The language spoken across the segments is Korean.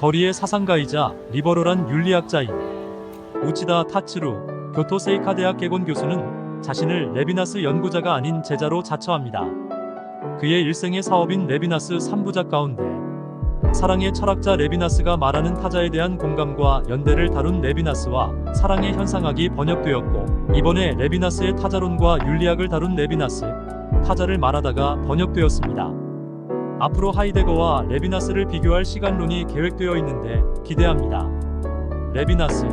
거리의 사상가이자 리버럴한 윤리학자인 우치다 타츠루 교토 세이카 대학 개곤 교수는 자신을 레비나스 연구자가 아닌 제자로 자처합니다. 그의 일생의 사업인 레비나스 3부작 가운데 사랑의 철학자 레비나스가 말하는 타자에 대한 공감과 연대를 다룬 레비나스와 사랑의 현상학이 번역되었고 이번에 레비나스의 타자론과 윤리학을 다룬 레비나스 타자를 말하다가 번역되었습니다. 앞으로 하이데거와 레비나스를 비교할 시간론이 계획되어 있는데 기대합니다. 레비나스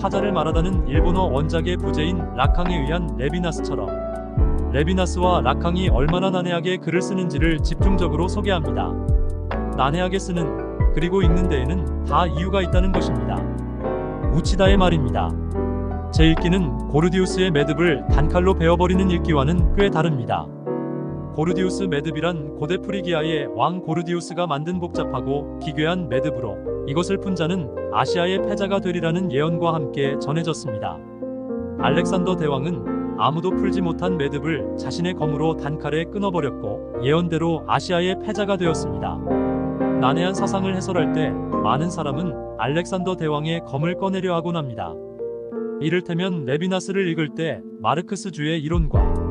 타자를 말하다는 일본어 원작의 부제인 라캉에 의한 레비나스처럼 레비나스와 라캉이 얼마나 난해하게 글을 쓰는지를 집중적으로 소개합니다. 난해하게 쓰는 그리고 읽는 데에는 다 이유가 있다는 것입니다. 우치다의 말입니다. 제 읽기는 고르디우스의 매듭을 단칼로 베어버리는 읽기와는 꽤 다릅니다. 고르디우스 매듭이란 고대 프리기아의 왕 고르디우스가 만든 복잡하고 기괴한 매듭으로 이것을 푼 자는 아시아의 패자가 되리라는 예언과 함께 전해졌습니다. 알렉산더 대왕은 아무도 풀지 못한 매듭을 자신의 검으로 단칼에 끊어버렸고 예언대로 아시아의 패자가 되었습니다. 난해한 사상을 해설할 때 많은 사람은 알렉산더 대왕의 검을 꺼내려 하곤 합니다. 이를테면 레비나스를 읽을 때 마르크스 주의 이론과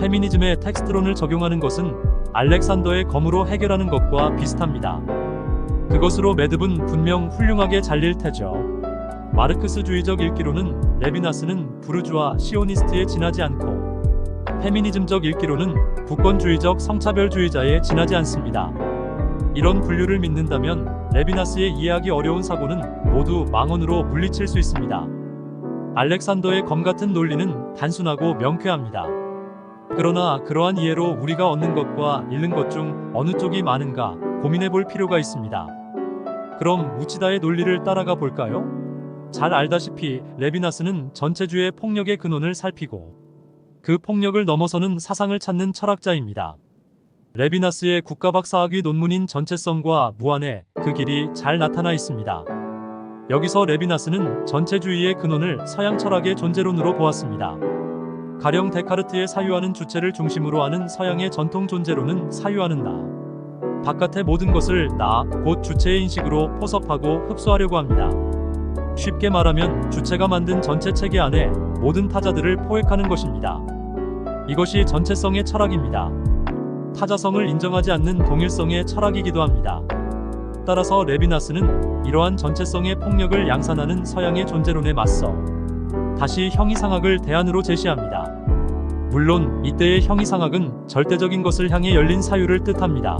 페미니즘의 텍스트론을 적용하는 것은 알렉산더의 검으로 해결하는 것과 비슷합니다. 그것으로 매듭은 분명 훌륭하게 잘릴 테죠. 마르크스주의적 읽기로는 레비나스는 부르주아 시오니스트에 지나지 않고 페미니즘적 읽기로는 부권주의적 성차별주의자에 지나지 않습니다. 이런 분류를 믿는다면 레비나스의 이해하기 어려운 사고는 모두 망언으로 물리칠 수 있습니다. 알렉산더의 검 같은 논리는 단순하고 명쾌합니다. 그러나 그러한 이해로 우리가 얻는 것과 잃는 것 중 어느 쪽이 많은가 고민해 볼 필요가 있습니다. 그럼 우치다의 논리를 따라가 볼까요? 잘 알다시피 레비나스는 전체주의 폭력의 근원을 살피고 그 폭력을 넘어서는 사상을 찾는 철학자입니다. 레비나스의 국가박사학위 논문인 전체성과 무한의 그 길이 잘 나타나 있습니다. 여기서 레비나스는 전체주의의 근원을 서양 철학의 존재론으로 보았습니다. 가령 데카르트의 사유하는 주체를 중심으로 하는 서양의 전통 존재론은 사유하는 나. 바깥의 모든 것을 나, 곧 주체의 인식으로 포섭하고 흡수하려고 합니다. 쉽게 말하면 주체가 만든 전체 체계 안에 모든 타자들을 포획하는 것입니다. 이것이 전체성의 철학입니다. 타자성을 인정하지 않는 동일성의 철학이기도 합니다. 따라서 레비나스는 이러한 전체성의 폭력을 양산하는 서양의 존재론에 맞서 다시 형이상학을 대안으로 제시합니다. 물론 이때의 형이상학은 절대적인 것을 향해 열린 사유를 뜻합니다.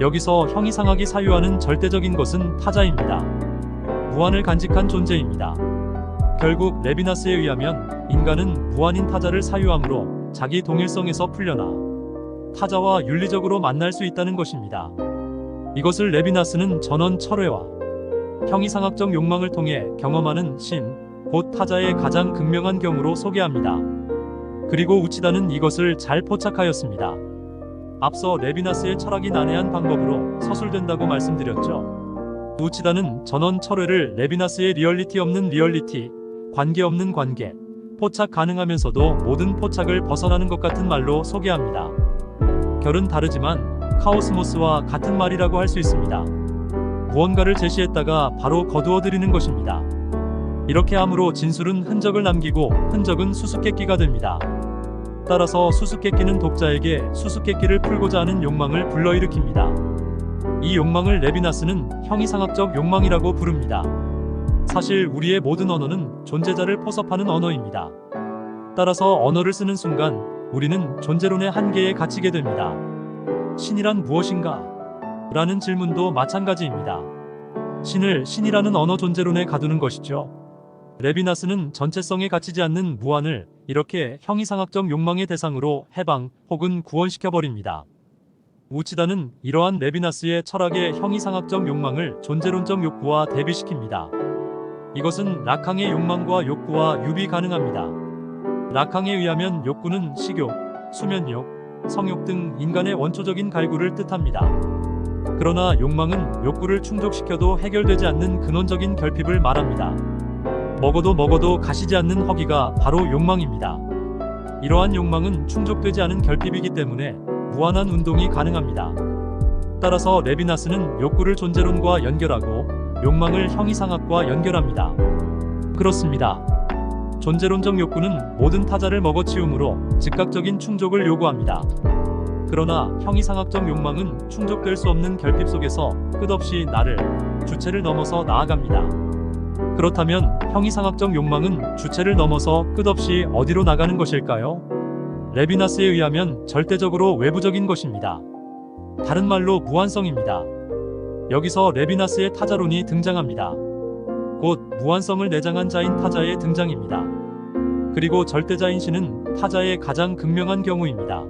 여기서 형이상학이 사유하는 절대적인 것은 타자입니다. 무한을 간직한 존재입니다. 결국 레비나스에 의하면 인간은 무한인 타자를 사유함으로 자기 동일성에서 풀려나 타자와 윤리적으로 만날 수 있다는 것입니다. 이것을 레비나스는 전원 철회와 형이상학적 욕망을 통해 경험하는 신, 곧 타자의 가장 극명한 경우로 소개합니다. 그리고 우치다는 이것을 잘 포착하였습니다. 앞서 레비나스의 철학이 난해한 방법으로 서술된다고 말씀드렸죠. 우치다는 전원 철회를 레비나스의 리얼리티 없는 리얼리티, 관계 없는 관계, 포착 가능하면서도 모든 포착을 벗어나는 것 같은 말로 소개합니다. 결은 다르지만 카오스모스와 같은 말이라고 할 수 있습니다. 무언가를 제시했다가 바로 거두어들이는 것입니다. 이렇게 함으로 진술은 흔적을 남기고 흔적은 수수께끼가 됩니다. 따라서 수수께끼는 독자에게 수수께끼를 풀고자 하는 욕망을 불러일으킵니다. 이 욕망을 레비나스는 형이상학적 욕망이라고 부릅니다. 사실 우리의 모든 언어는 존재자를 포섭하는 언어입니다. 따라서 언어를 쓰는 순간 우리는 존재론의 한계에 갇히게 됩니다. 신이란 무엇인가? 라는 질문도 마찬가지입니다. 신을 신이라는 언어 존재론에 가두는 것이죠. 레비나스는 전체성에 갇히지 않는 무한을 이렇게 형이상학적 욕망의 대상으로 해방 혹은 구원시켜 버립니다. 우치다는 이러한 레비나스의 철학의 형이상학적 욕망을 존재론적 욕구와 대비시킵니다. 이것은 라캉의 욕망과 욕구와 유비 가능합니다. 라캉에 의하면 욕구는 식욕, 수면욕, 성욕 등 인간의 원초적인 갈구를 뜻합니다. 그러나 욕망은 욕구를 충족시켜도 해결되지 않는 근원적인 결핍을 말합니다. 먹어도 먹어도 가시지 않는 허기가 바로 욕망입니다. 이러한 욕망은 충족되지 않은 결핍이기 때문에 무한한 운동이 가능합니다. 따라서 레비나스는 욕구를 존재론과 연결하고 욕망을 형이상학과 연결합니다. 그렇습니다. 존재론적 욕구는 모든 타자를 먹어치우므로 즉각적인 충족을 요구합니다. 그러나 형이상학적 욕망은 충족될 수 없는 결핍 속에서 끝없이 나를, 주체를 넘어서 나아갑니다. 그렇다면 형이상학적 욕망은 주체를 넘어서 끝없이 어디로 나가는 것일까요? 레비나스에 의하면 절대적으로 외부적인 것입니다. 다른 말로 무한성입니다. 여기서 레비나스의 타자론이 등장합니다. 곧 무한성을 내장한 자인 타자의 등장입니다. 그리고 절대자인 신은 타자의 가장 극명한 경우입니다.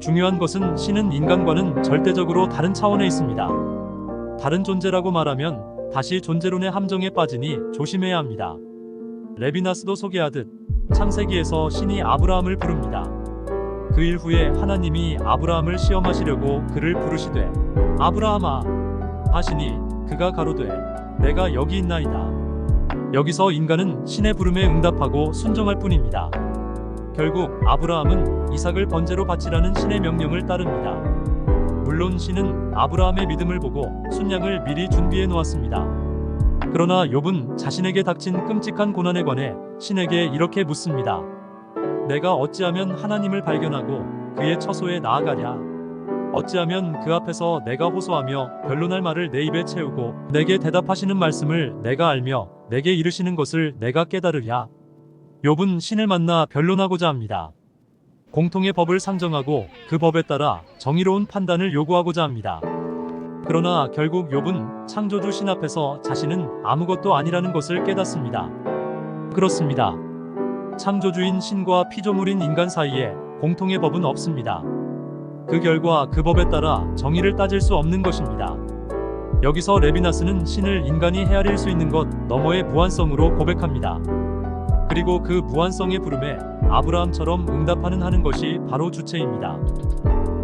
중요한 것은 신은 인간과는 절대적으로 다른 차원에 있습니다. 다른 존재라고 말하면 다시 존재론의 함정에 빠지니 조심해야 합니다. 레비나스도 소개하듯 창세기에서 신이 아브라함을 부릅니다. 그 일 후에 하나님이 아브라함을 시험하시려고 그를 부르시되 아브라함아 하시니 그가 가로되 내가 여기 있나이다. 여기서 인간은 신의 부름에 응답하고 순종할 뿐입니다. 결국 아브라함은 이삭을 번제로 바치라는 신의 명령을 따릅니다. 물론 신은 아브라함의 믿음을 보고 순양을 미리 준비해 놓았습니다. 그러나 욥은 자신에게 닥친 끔찍한 고난에 관해 신에게 이렇게 묻습니다. 내가 어찌하면 하나님을 발견하고 그의 처소에 나아가랴? 어찌하면 그 앞에서 내가 호소하며 변론할 말을 내 입에 채우고 내게 대답하시는 말씀을 내가 알며 내게 이르시는 것을 내가 깨달으랴? 욥은 신을 만나 변론하고자 합니다. 공통의 법을 상정하고 그 법에 따라 정의로운 판단을 요구하고자 합니다. 그러나 결국 욥은 창조주 신 앞에서 자신은 아무것도 아니라는 것을 깨닫습니다. 그렇습니다. 창조주인 신과 피조물인 인간 사이에 공통의 법은 없습니다. 그 결과 그 법에 따라 정의를 따질 수 없는 것입니다. 여기서 레비나스는 신을 인간이 헤아릴 수 있는 것 너머의 무한성으로 고백합니다. 그리고 그 무한성의 부름에 아브라함처럼 응답하는 하는 것이 바로 주체입니다.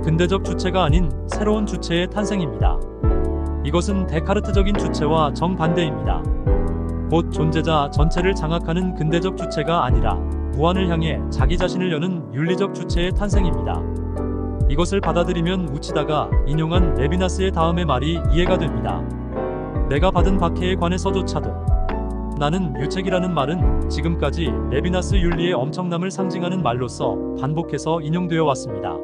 근대적 주체가 아닌 새로운 주체의 탄생입니다. 이것은 데카르트적인 주체와 정반대입니다. 곧 존재자 전체를 장악하는 근대적 주체가 아니라 무한을 향해 자기 자신을 여는 윤리적 주체의 탄생입니다. 이것을 받아들이면 우치다가 인용한 레비나스의 다음의 말이 이해가 됩니다. 내가 받은 박해에 관해서조차도 나는 유책이라는 말은 지금까지 레비나스 윤리의 엄청남을 상징하는 말로서 반복해서 인용되어 왔습니다.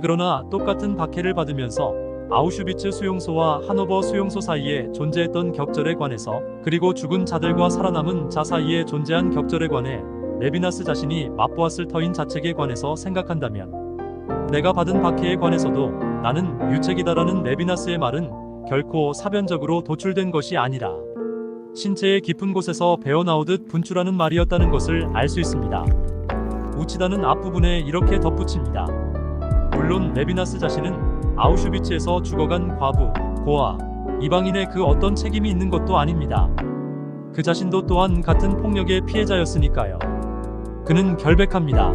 그러나 똑같은 박해를 받으면서 아우슈비츠 수용소와 하노버 수용소 사이에 존재했던 격절에 관해서 그리고 죽은 자들과 살아남은 자 사이에 존재한 격절에 관해 레비나스 자신이 맛보았을 터인 자책에 관해서 생각한다면 내가 받은 박해에 관해서도 나는 유책이다라는 레비나스의 말은 결코 사변적으로 도출된 것이 아니라 신체의 깊은 곳에서 배어나오듯 분출하는 말이었다는 것을 알 수 있습니다. 우치다는 앞부분에 이렇게 덧붙입니다. 물론 레비나스 자신은 아우슈비츠에서 죽어간 과부, 고아, 이방인의 그 어떤 책임이 있는 것도 아닙니다. 그 자신도 또한 같은 폭력의 피해자였으니까요. 그는 결백합니다.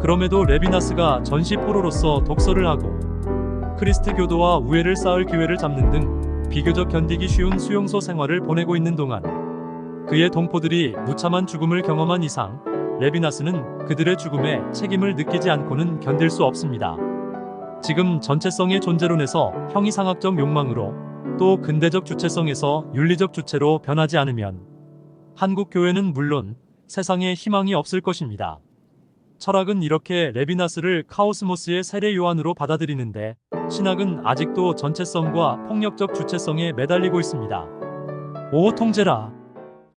그럼에도 레비나스가 전시 포로로서 독서를 하고 크리스트 교도와 우애를 쌓을 기회를 잡는 등 비교적 견디기 쉬운 수용소 생활을 보내고 있는 동안 그의 동포들이 무참한 죽음을 경험한 이상 레비나스는 그들의 죽음에 책임을 느끼지 않고는 견딜 수 없습니다. 지금 전체성의 존재론에서 형이상학적 욕망으로 또 근대적 주체성에서 윤리적 주체로 변하지 않으면 한국 교회는 물론 세상에 희망이 없을 것입니다. 철학은 이렇게 레비나스를 카오스모스의 세례 요한으로 받아들이는데 신학은 아직도 전체성과 폭력적 주체성에 매달리고 있습니다. 오 통제라.